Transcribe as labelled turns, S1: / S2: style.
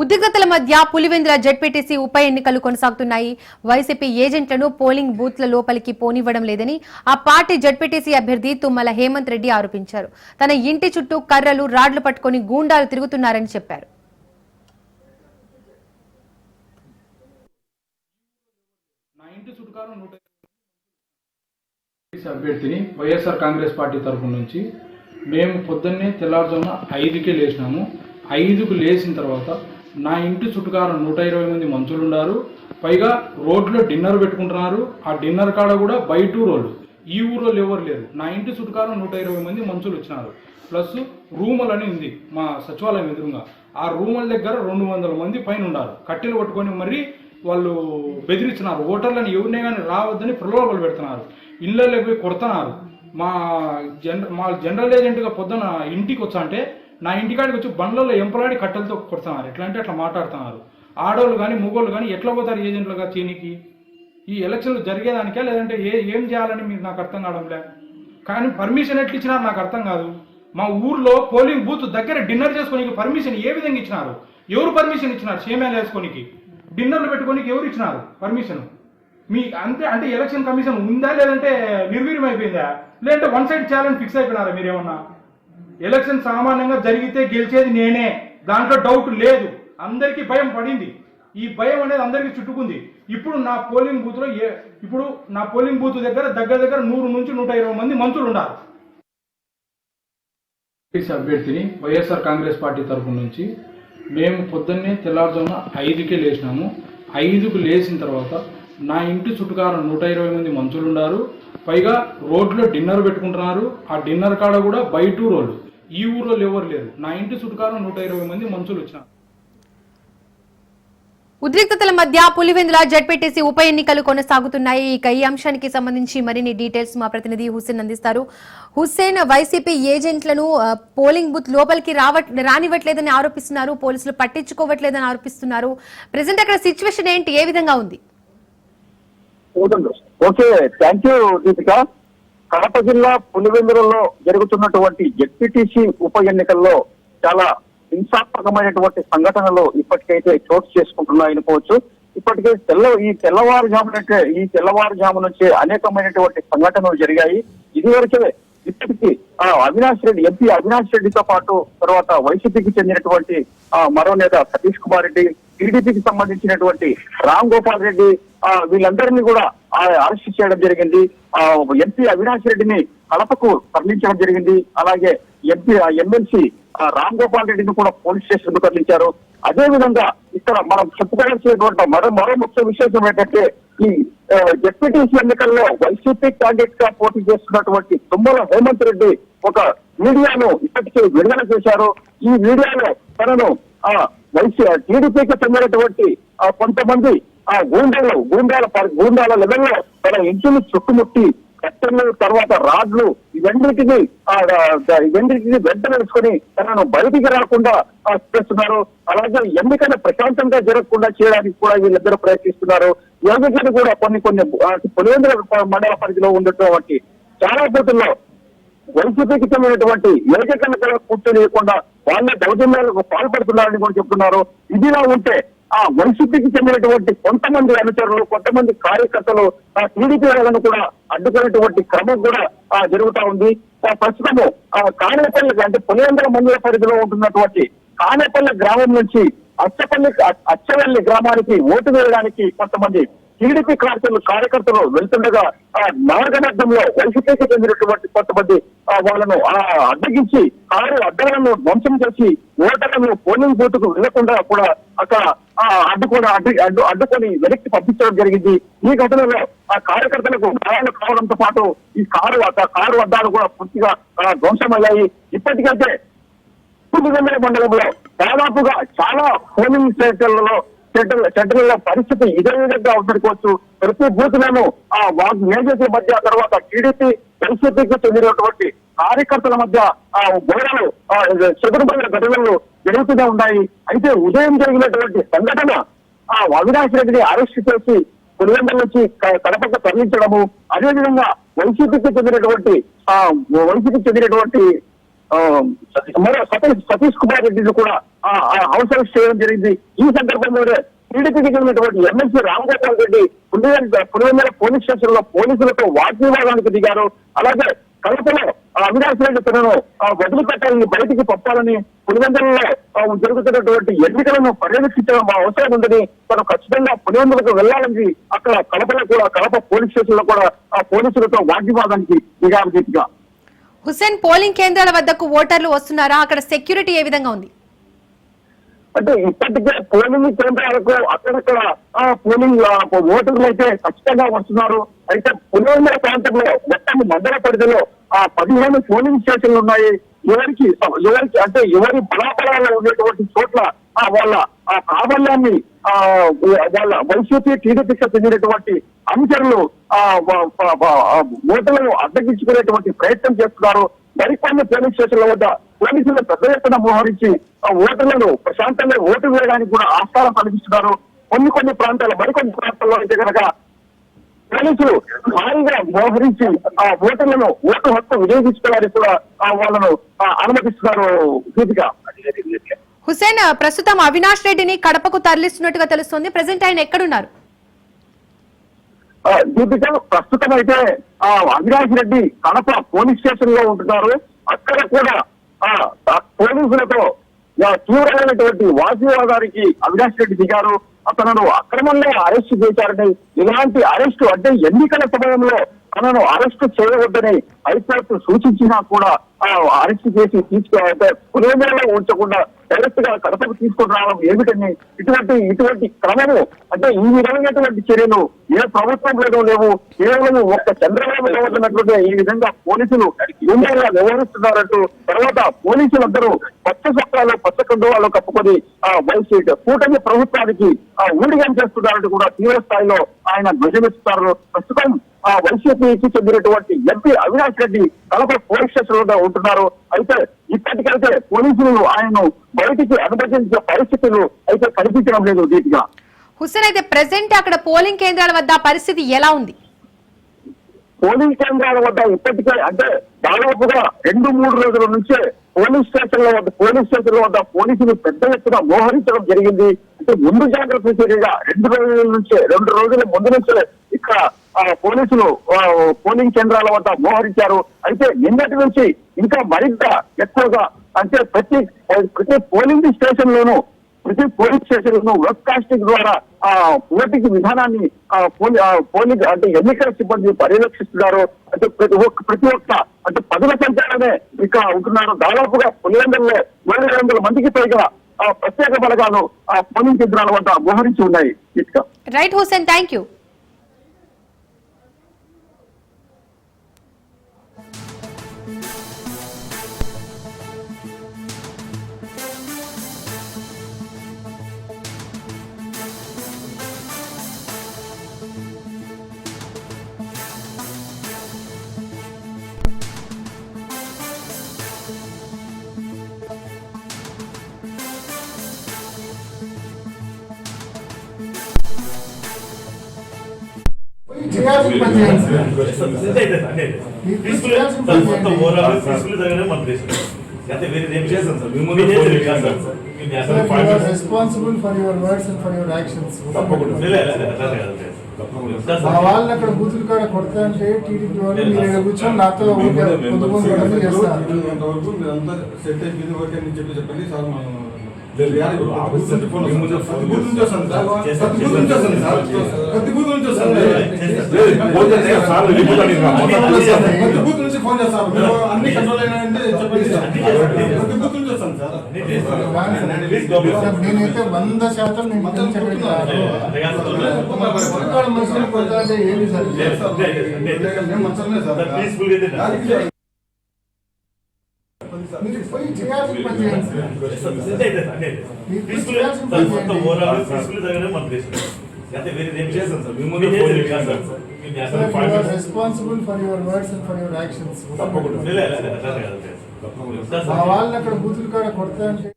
S1: ఉద్రిక్తతల మధ్య పులివెందుల జడ్పీటీసీ ఉప ఎన్నికలు కొనసాగుతున్నాయి. వైసీపీ ఏజెంట్లను పోలింగ్ బూత్ల లోపలికి పోనివ్వడం లేదని ఆ పార్టీ జడ్పీటీసీ అభ్యర్థి తుమ్మల హేమంత్ రెడ్డి ఆరోపించారు. తన ఇంటి చుట్టూ కర్రలు రాడ్లు పట్టుకుని గూండాలు తిరుగుతున్నారని చెప్పారు.
S2: అభ్యర్థిని వైఎస్ఆర్ కాంగ్రెస్ పార్టీ తరఫు నుంచి మేము పొద్దున్నే తెల్లారుజామున ఐదుకే లేచినాము. ఐదుకు లేచిన తర్వాత నా ఇంటి చుట్టుకారు నూట ఇరవై మంది మంచులు ఉన్నారు పైగా రోడ్లో డిన్నర్ పెట్టుకుంటున్నారు. ఆ డిన్నర్ కాడ కూడా బయట ఊరోళ్ళు. ఈ ఊరోళ్ళు ఎవరు లేరు. నా ఇంటి చుట్టుకారు నూట ఇరవై మంది మంచులు వచ్చినారు. ప్లస్ రూములు అని ఉంది మా సచివాలయం ఎదురుగా. ఆ రూముల దగ్గర రెండు వందల మంది పైన ఉన్నారు కట్టెలు పట్టుకొని మరి వాళ్ళు బెదిరిస్తున్నారు ఓటర్లను ఎవరినే కానీ రావద్దని ప్రలోభాలు పెడుతున్నారు. ఇళ్ళలోకి పోయి కొడుతున్నారు. మా జన మా జనరల్ ఏజెంట్గా పొద్దున ఇంటికి వచ్చా అంటే నా ఇంటికాడికి వచ్చి బండ్లలో ఎంపలాడి కట్టెలతో కొడుతున్నారు. ఎట్లా అంటే అట్లా మాట్లాడుతున్నారు. ఆడవాళ్ళు కానీ మూగోళ్ళు కానీ ఎట్లా పోతారు ఏజెంట్లుగా చీనికి ఈ ఎలక్షన్లు జరిగేదానికే లేదంటే ఏ ఏం చేయాలని మీరు నాకు అర్థం కావడంలే? కానీ పర్మిషన్ ఎట్లా ఇచ్చినారు నాకు అర్థం కాదు. మా ఊర్లో పోలింగ్ బూత్ దగ్గర డిన్నర్ చేసుకోనికి పర్మిషన్ ఏ విధంగా ఇచ్చినారు? ఎవరు పర్మిషన్ ఇచ్చినారు? సేమ్యాలు వేసుకోనికి. డిన్నర్లు పెట్టుకోనికి ఎవరు ఇచ్చినారు పర్మిషన్? మీ అంతే అంటే ఎలక్షన్ కమిషన్ ఉందా లేదంటే నిర్వీర్యం అయిపోయిందా లేదంటే వన్ సైడ్ ఛాలెంజ్ ఫిక్స్ అయిపోయినారా మీరేమన్నా? ఎలక్షన్ సామాన్యంగా జరిగితే గెలిచేది నేనే. దాంట్లో డౌట్ లేదు. అందరికీ భయం పడింది. ఈ భయం అనేది అందరికీ చుట్టుకుంది. ఇప్పుడు నా పోలింగ్ బూత్లో ఏ ఇప్పుడు నా పోలింగ్ బూత్ దగ్గర దగ్గర దగ్గర నూరు నుంచి నూట ఇరవై మంది మంత్రులు ఉన్నారు. అభ్యర్థిని వైఎస్ఆర్ కాంగ్రెస్ పార్టీ తరఫు నుంచి మేము పొద్దున్నే తెల్లారుజామున ఐదుకే లేచినాము. ఐదుకు లేచిన తర్వాత నా ఇంటి చుట్టుకారు నూట ఇరవై మంది మంచులు ఉన్నారు. పైగా రోడ్లో డిన్నర్ పెట్టుకుంటున్నారు. ఆ డిన్నర్ కాడ కూడా బయట ఊరోళ్ళు ఈ ఊరోళ్ళు ఎవరు లేరు. నా ఇంటి చుట్టుకారం నూట ఇరవై మంది మంచులు వచ్చినారు
S1: ఉద్రిక్తతల మధ్య పులివెందుల జడ్పీటీసీ ఉప ఎన్నికలు కొనసాగుతున్నాయి. ఇక ఈ అంశానికి సంబంధించి మరిన్ని డీటెయిల్స్ మా ప్రతినిధి హుస్సేన్ అందిస్తారు. హుస్సేన్ వైసీపీ ఏజెంట్లను పోలింగ్ బూత్ లోపలికి రావట్ రానివ్వట్లేదని ఆరోపిస్తున్నారు. పోలీసులు పట్టించుకోవట్లేదని ఆరోపిస్తున్నారు. ప్రజెంట్ అక్కడ సిచ్యువేషన్ ఏంటి? ఏ విధంగా ఉంది?
S3: Okay thank you Deepika. Kadapa జిల్లా పులివెందులలో జరుగుతున్నటువంటి జడ్పీటీసీ ఉప ఎన్నికల్లో చాలా హింసాత్మకమైనటువంటి సంఘటనలు ఇప్పటికైతే చోటు చేసుకుంటున్నాయనుకోవచ్చు ఇప్పటికే తెల్ల ఈ తెల్లవారుజామున ఈ తెల్లవారుజాము నుంచే అనేకమైనటువంటి సంఘటనలు జరిగాయి. ఇదివరకే ఇప్పటికి ఆ, అవినాష్ రెడ్డి ఎంపీ అవినాష్ రెడ్డితో పాటు తర్వాత వైసీపీకి చెందినటువంటి ఆ, మరో నేత సతీష్ కుమార్ రెడ్డి టీడీపీకి సంబంధించినటువంటి రామ్ గోపాల్ రెడ్డి ఆ, వీళ్ళందరినీ కూడా అరెస్ట్ చేయడం జరిగింది. ఆ, ఎంపీ అవినాష్ రెడ్డిని కడపకు తరలించడం జరిగింది. అలాగే ఎంపీ ఎమ్మెల్సీ రామ్ గోపాల్ రెడ్డిని కూడా పోలీస్ స్టేషన్కు తరలించారు. అదే విధంగా ఇక్కడ మనం చెప్పుకోవాల్సినటువంటి మరో మరో ముఖ్య విశేషం ఏంటంటే ఈ డిప్యూటీస్ ఎన్నికల్లో వైసీపీ క్యాండిడేట్గా పోటీ చేస్తున్నటువంటి తుమ్మల హేమంత్ రెడ్డి ఒక మీడియాను ఇప్పటికే విడుదల చేశారు. ఈ వీడియోలో తనను ఆ వైసీ టీడీపీకి చెందినటువంటి ఆ కొంతమంది ఆ గూండాలు గూండాల గూండాల లెవెల్లో తన ఇంటిని చుట్టుముట్టి కట్టెలు తర్వాత రాడ్లు ఇవన్నిటిని ఆ, ఆ, వెంట నడుచుకొని తనను బయటికి రాకుండా చేస్తున్నారు అలాగే ఎన్నికలు ప్రశాంతంగా జరగకుండా చేయడానికి కూడా వీళ్ళిద్దరు ప్రయత్నిస్తున్నారు. యోగిని కూడా కొన్ని కొన్ని పులివేంద్ర మండల పరిధిలో ఉన్నటువంటి చాలా బూతుల్లో వైసీపీకి చెందినటువంటి ఏకకన్నతల కూర్చొనియకుండా వాళ్ళ దౌర్జన్యాలకు పాల్పడుతున్నారని కూడా చెప్తున్నారు. ఇదిలా ఉంటే ఆ వైసీపీకి చెందినటువంటి కొంతమంది అనుచరులు కొంతమంది కార్యకర్తలు ఆ టీడీపీ వాళ్ళను కూడా అడ్డుకునేటువంటి క్రమం కూడా ఆ జరుగుతా ఉంది. ఆ ప్రస్తుతము ఆ కానేపల్లి అంటే పులివెందుల మండల పరిధిలో ఉంటున్నటువంటి కానేపల్లి గ్రామం నుంచి అచ్చపల్లి అచ్చవల్లి గ్రామానికి ఓటు వేయడానికి కొంతమంది టీడీపీ కార్యకర్తలు కార్యకర్తలు వెళ్తుండగా ఆ మార్గమర్థంలో వైసీపీకి చెందినటువంటి కొంతమంది వాళ్ళను ఆ అడ్డగించి కారు అడ్డలను ధ్వంసం చేసి ఓటర్లను పోలింగ్ బూత్కు వెళ్ళకుండా కూడా అక్కడ అడ్డుకోవడం అడ్డు అడ్డు అడ్డుకొని వెనక్కి పంపించడం జరిగింది. ఈ ఘటనలో ఆ కార్యకర్తలకు గాయాలు కావడంతో పాటు ఈ కారు ఆ కారు అద్దాలు కూడా పూర్తిగా ధ్వంసమయ్యాయి. ఇప్పటికైతే పులివెందుల మండలంలో దాదాపుగా చాలా పోలింగ్ సెంటర్లలో సెంటర్ సెంటర్ల పరిస్థితి ఇదే విధంగా ఉండకపోవచ్చు ప్రతి బూత్లను ఆ వాగ్ మేజర్ల మధ్య తర్వాత టీడీపీ వైసీపీకి చెందినటువంటి కార్యకర్తల మధ్య ఆ గొడవలు ఆ, చెదురుబడిన ఘటనలు జరుగుతూనే ఉన్నాయి. అయితే ఉదయం జరిగినటువంటి సంఘటన ఆ అవినాష్ రెడ్డిని అరెస్ట్ చేసి పులివెందుల నుంచి కడపకు తరలించడము అదేవిధంగా వైసీపీకి చెందినటువంటి ఆ వైసీపీకి చెందినటువంటి ఆ, మరో సతీష్ సతీష్ కుమార్ రెడ్డిని కూడా ఆ, చేయడం జరిగింది. ఈ సందర్భంలోనే టీడీపీకి చెందినటువంటి ఎమ్మెల్సీ రామగోపాల్ రెడ్డి పులివెందుల పులివెందుల పోలీస్ స్టేషన్లో పోలీసులతో వాగ్వివాదానికి దిగారు. అలాగే కడపలో రెడ్డి తనను ఆ, వదిలిపెట్టాలని బయటికి పంపాలని పులివెందులలో జరుగుతున్నటువంటి ఎన్నికలను పర్యవేక్షించడం మా అవసరం ఉందని తను ఖచ్చితంగా పులివెందులకు వెళ్ళాలని అక్కడ కడపలో కూడా కడప పోలీస్ స్టేషన్లో కూడా ఆ పోలీసులతో వాగ్వివాదానికి దీపిగా
S1: హుస్సేన్ పోలింగ్ కేంద్రాల వద్దకు ఓటర్లు వస్తున్నారా? అక్కడ సెక్యూరిటీ ఏ విధంగా ఉంది?
S3: అంటే ఇప్పటికే పోలింగ్ కేంద్రాలకు అక్కడక్కడ ఆ పోలింగ్ ఓటర్లు అయితే ఖచ్చితంగా వస్తున్నారు. అయితే పులివెందుల ప్రాంతంలో మొత్తం మండల పరిధిలో ఆ పదిహేను పోలింగ్ స్టేషన్లు ఉన్నాయి. ఎవరికి ఎవరికి అంటే ఎవరి బలాబలాలు ఉండేటువంటి చోట్ల ఆ వాళ్ళ ఆ ప్రాబల్యాన్ని ఆ వాళ్ళ వైసీపీ టీడీపీకి చెందినటువంటి అనుచరులు ఆ ఓటర్లను అడ్డగించుకునేటువంటి ప్రయత్నం చేస్తున్నారు. మరికొన్ని పోలింగ్ స్టేషన్ల వద్ద పోలీసులు పెద్ద ఎత్తున మోహరించి ఆ ఓటర్లను ప్రశాంతంగా ఓటు వేయడానికి కూడా ఆస్కారం కలిగిస్తున్నారు. కొన్ని కొన్ని ప్రాంతాలు మరికొన్ని ప్రాంతాల్లో అయితే కనుక పోలీసులు భారీగా మోహరించి ఆ ఓటర్లను ఓటు హక్కు వినియోగించుకోవడానికి కూడా వాళ్ళను అనుమతిస్తున్నారు దీపిక.
S1: హుస్సేన్ ప్రస్తుతం అవినాష్ రెడ్డిని కడపకు తరలిస్తున్నట్టుగా తెలుస్తోంది. ప్రజెంట్ ఆయన ఎక్కడున్నారు?
S3: దీపిక ప్రస్తుతం అయితే ఆ అవినాష్ రెడ్డి కడప పోలీస్ స్టేషన్లో ఉంటున్నారు. అక్కడ కూడా పోలీసులతో తీవ్రమైనటువంటి వాగ్వివాదానికి అవినాష్ రెడ్డి దిగారు. అతను అక్రమంగా అరెస్ట్ చేశారని ఇలాంటి అరెస్టు అంటే ఎన్నికల సమయంలో తనను అరెస్ట్ చేయవద్దని హైకోర్టు సూచించినా కూడా ఆ అరెస్ట్ చేసి తీసుకు పులివెందులలో ఉంచకుండా డైరెక్ట్గా కడపకు తీసుకుని రావడం ఏమిటని ఇటువంటి ఇటువంటి క్రమము అంటే ఈ విధమైనటువంటి చర్యలు ఏ లేదు లేవు కేవలం ఒక్క చంద్రబాబు లేవన్నట్లుగా ఈ విధంగా పోలీసులు గుండెగా వ్యవహరిస్తున్నారంటూ తర్వాత పోలీసులందరూ పచ్చ చట్టాలు పచ్చ కండువాలు కప్పుకొని ఆ వైసీ కూటమి ప్రభుత్వానికి ఆ ఊడిగం చేస్తున్నారంటూ కూడా తీవ్ర స్థాయిలో ఆయన ధ్వజమిస్తున్నారు ప్రస్తుతం ఆ వైసీపీకి చెందినటువంటి ఎంపీ అవినాష్ రెడ్డి కడప పోలీస్ స్టేషన్లో ఉంటున్నారు. అయితే ఇప్పటికైతే పోలీసులు ఆయన్ను బయటికి అనుమతించే పరిస్థితులు అయితే కనిపించడం లేదు దీటిగా
S1: హుస్సేన్ అయితే ప్రెసెంట్ అక్కడ పోలింగ్ కేంద్రాల వద్ద పరిస్థితి ఎలా ఉంది?
S3: పోలింగ్ కేంద్రాల వద్ద ఇప్పటికే అంటే దాదాపుగా రెండు మూడు రోజుల నుంచే పోలీస్ స్టేషన్ల వద్ద పోలీస్ స్టేషన్ల వద్ద పోలీసులు పెద్ద ఎత్తున మోహరించడం జరిగింది. అంటే ముందు జాగ్రత్త చర్యగా రెండు రోజుల నుంచే రెండు రోజుల ముందు నుంచే ఇక్కడ ఆ, పోలీసులు పోలింగ్ కేంద్రాల వద్ద మోహరించారు. అయితే నిన్నటి నుంచి ఇంకా మరింత ఎక్కువగా అంటే ప్రతి ప్రతి పోలింగ్ స్టేషన్ లోనూ ప్రతి పోలీస్ స్టేషన్లో వెబ్ కాస్టింగ్ ద్వారా ఆ ఓటింగ్ విధానాన్ని పోలీస్ పోలింగ్ అంటే ఎన్నికల సిబ్బంది పర్యవేక్షిస్తున్నారు. అంటే ప్రతి ఒక్క ప్రతి ఒక్క అంటే పదుల సంఖ్యలోనే ఇక్కడ ఉంటున్నారు. దాదాపుగా పులివెందుల్లో ఏడు వందల మందికి పైగా ఆ ప్రత్యేక బలగాలు ఆ పోలింగ్ కేంద్రాల వద్ద మోహరించి ఉన్నాయి.
S1: రైట్ హుసేన్ థ్యాంక్ యూ
S4: చేయాల్సిన పని చేయండి. Responsible for your words and for your actions మా వాళ్ళని అక్కడ బూతులు కాడ కొడతా అంటే టీడీపీ వాళ్ళు మీరు ఇక్కడ కూర్చొని నాతో గొడవలు చేస్తారు.
S5: ఫోన్
S6: అన్ని కంట్రోల్ అయినాయంటే చెప్పండి
S4: నేనైతే వంద శాతం నేను
S6: మొత్తం
S4: మనుషులు ఏంటి సార్.
S6: మేము మంచమే సార్
S4: మీరు పోయి చేయాల్సిన పని చేయండి మీరు చేయాల్సిన పని చేయండి responsible for your words and for your actions
S5: తప్పకుండా
S4: వాళ్ళని అక్కడ బూతులు కాడ కొడతా అంటే